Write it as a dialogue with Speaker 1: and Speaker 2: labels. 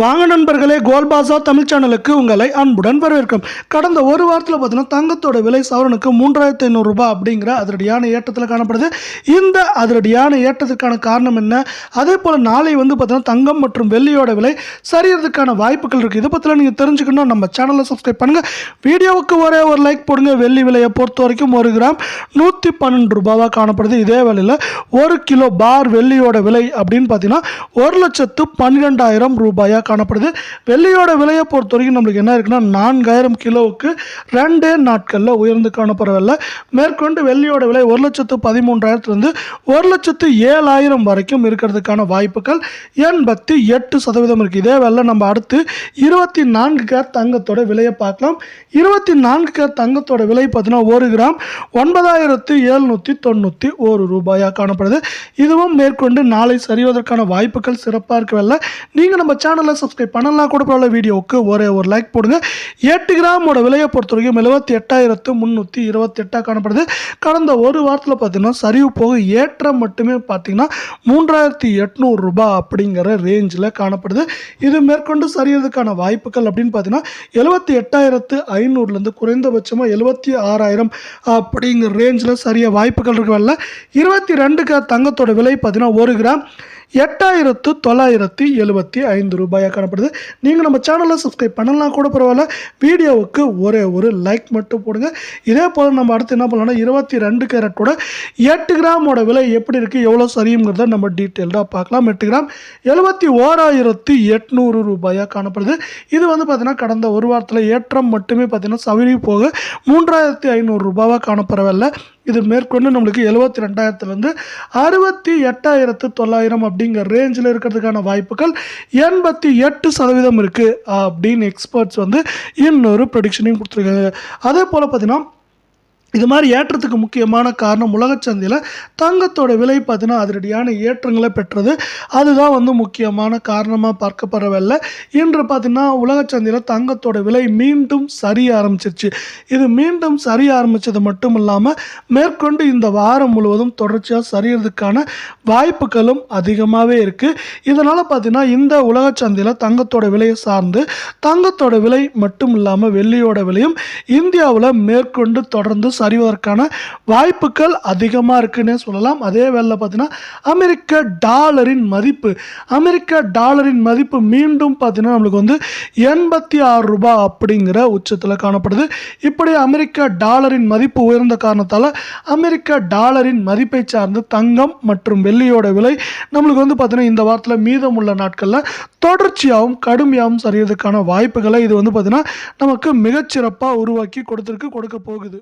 Speaker 1: வாங்க நண்பர்களே கோல்பாசா தமிழ் சேனலுக்கு உங்களை அன்புடன் வரவேற்கும். கடந்த ஒரு வாரத்தில் பார்த்தீங்கன்னா தங்கத்தோட விலை சவரனுக்கு மூன்றாயிரத்தி ஐநூறுரூபா அப்படிங்கிற அதிரடியான ஏற்றத்தில் காணப்படுது. இந்த அதிரடியான ஏற்றத்திற்கான காரணம் என்ன? அதே போல் நாளை வந்து பார்த்தீங்கன்னா தங்கம் மற்றும் வெள்ளியோட விலை சரியறதுக்கான வாய்ப்புகள் இருக்குது இதை பற்றிலாம் நீங்கள் தெரிஞ்சுக்கணும் நம்ம சேனலை சப்ஸ்கிரைப் பண்ணுங்கள் வீடியோவுக்கு ஒரே ஒரு லைக் போடுங்க. வெள்ளி விலையை பொறுத்த வரைக்கும் ஒரு கிராம் நூற்றி பன்னெண்டு ரூபாவாக காணப்படுது. இதே வேலையில் ஒரு கிலோ பார் வெள்ளியோட விலை அப்படின்னு பார்த்தீங்கன்னா ஒரு லட்சத்து பன்னிரெண்டாயிரம் ரூபாயாக காணப்படுது. வெள்ளியோட விலையை பொறுத்த வரைக்கும் நம்மளுக்கு என்ன இருக்குன்னா நான்காயிரம் கிலோவுக்கு ரெண்டே நாட்களில் உயர்ந்து காணப்படவில்லை. மேற்கொண்டு வெள்ளியோட விலை ஒரு லட்சத்து பதிமூன்றாயிரத்துலேருந்து ஒரு லட்சத்து ஏழாயிரம் வரைக்கும் இருக்கிறதுக்கான வாய்ப்புகள் எண்பத்தி எட்டு சதவீதம் இருக்குது இதே வேலை நம்ம அடுத்து இருபத்தி நான்கு கேர் தங்கத்தோட விலையை பார்க்கலாம். இருபத்தி நான்கு கேர் தங்கத்தோட விலை பார்த்தீங்கன்னா ஒரு கிராம் ஒன்பதாயிரத்து எழுநூற்றி தொண்ணூற்றி ஒரு ரூபாயாக காணப்படுது. இதுவும் மேற்கொண்டு நாளை சரிவதற்கான வாய்ப்புகள் சிறப்பாக இருக்கவில்லை. நீங்கள் நம்ம சேனல் சப்ஸ்கிரைப் பண்ணலாம் கூட பரவாயில்ல வீடியோவுக்கு ஒரே ஒரு லைக் போடுங்க. எட்டு கிராமோட விலையை பொறுத்த வரைக்கும் எழுபத்தி எட்டாயிரத்து முந்நூற்றி இருபத்தி எட்டாக காணப்படுது. கடந்த ஒரு வாரத்தில் பார்த்தீங்கன்னா சரிவு போக ஏற்றம் மட்டுமே பார்த்தீங்கன்னா மூன்றாயிரத்தி எட்நூறுரூபா அப்படிங்கிற ரேஞ்சில் காணப்படுது. இது மேற்கொண்டு சரியறதுக்கான வாய்ப்புகள் அப்படின்னு பார்த்தீங்கன்னா எழுபத்தி எட்டாயிரத்து ஐநூறுலேருந்து குறைந்தபட்சமாக எழுபத்தி ஆறாயிரம் அப்படிங்கிற ரேஞ்சில் சரிய வாய்ப்புகள் இருக்கவில்ல இருபத்தி ரெண்டுக்கு தங்கத்தோட விலை பார்த்தீங்கன்னா ஒரு கிராம் எட்டாயிரத்து தொள்ளாயிரத்தி எழுபத்தி ஐந்து ரூபாயாக காணப்படுது. நீங்கள் நம்ம சேனலை சப்ஸ்கிரைப் பண்ணலாம் கூட பரவாயில்ல. வீடியோவுக்கு ஒரே ஒரு லைக் மட்டும் போடுங்க. இதே போல் நம்ம அடுத்து என்ன பண்ணலாம்னா இருபத்தி ரெண்டு கேரட்டோட எட்டு கிராமோட விலை எப்படி இருக்குது எவ்வளோ சரியுங்கிறத நம்ம டீட்டெயில்டாக பார்க்கலாம். எட்டு கிராம் எழுபத்தி ஓராயிரத்து எட்நூறு ரூபாயாக காணப்படுது. இது வந்து பார்த்தீங்கன்னா கடந்த ஒரு வாரத்தில் ஏற்றம் மட்டுமே பார்த்தீங்கன்னா சவிரி போக மூன்றாயிரத்தி ஐநூறு ரூபாவாக காணப்படவில்லை இது மேற்கொண்டு நம்மளுக்கு எழுபத்தி ரெண்டாயிரத்துலேருந்து அறுபத்தி எட்டாயிரத்து தொள்ளாயிரம் அப்படிங்கிற ரேஞ்சில் இருக்கிறதுக்கான வாய்ப்புகள் எண்பத்தி எட்டு சதவீதம் இருக்குது அப்படின்னு எக்ஸ்பர்ட்ஸ் வந்து இன்னொரு ப்ரொடிக்ஷனையும் கொடுத்துருக்காங்க. அதே போல் பார்த்தீங்கன்னா இது மாதிரி ஏற்றத்துக்கு முக்கியமான காரணம் உலகச் சந்தையில் தங்கத்தோட விலை பார்த்தீங்கன்னா அதிரடியான ஏற்றங்களை பெற்றது. அதுதான் வந்து முக்கியமான காரணமாக பார்க்கப்படவில்லை. இன்று பார்த்தீங்கன்னா உலகச் சந்தையில் தங்கத்தோட விலை மீண்டும் சரிய ஆரம்பிச்சிருச்சு. இது மீண்டும் சரிய ஆரம்பித்தது மட்டும் இல்லாமல் மேற்கொண்டு இந்த வாரம் முழுவதும் தொடர்ச்சியாக சரியறதுக்கான வாய்ப்புகளும் அதிகமாகவே இருக்குது இதனால் பார்த்தீங்கன்னா இந்த உலகச் சந்தையில் தங்கத்தோட விலையை சார்ந்து தங்கத்தோட விலை மட்டும் இல்லாமல் வெள்ளியோட விலையும் இந்தியாவில் மேற்கொண்டு தொடர்ந்து சரிவதற்கான வாய்ப்புகள் அதிகமாக இருக்குன்னே சொல்லலாம். அதே வேளையில் பார்த்தீங்கன்னா அமெரிக்க டாலரின் மதிப்பு அமெரிக்க டாலரின் மதிப்பு மீண்டும் பார்த்தீங்கன்னா நம்மளுக்கு வந்து எண்பத்தி ஆறு ரூபாய் அப்படிங்கிற உச்சத்தில் காணப்படுது. இப்படி அமெரிக்க டாலரின் மதிப்பு உயர்ந்த காரணத்தால் அமெரிக்க டாலரின் மதிப்பை சார்ந்து தங்கம் மற்றும் வெள்ளியோட விலை நம்மளுக்கு வந்து பார்த்தீங்கன்னா இந்த வாரத்தில் மீதம் உள்ள நாட்களில் தொடர்ச்சியாகவும் கடுமையாகவும் சரியறதுக்கான வாய்ப்புகளை இது வந்து பார்த்தீங்கன்னா நமக்கு மிகச்சிறப்பாக உருவாக்கி கொடுத்துருக்கு கொடுக்க போகுது.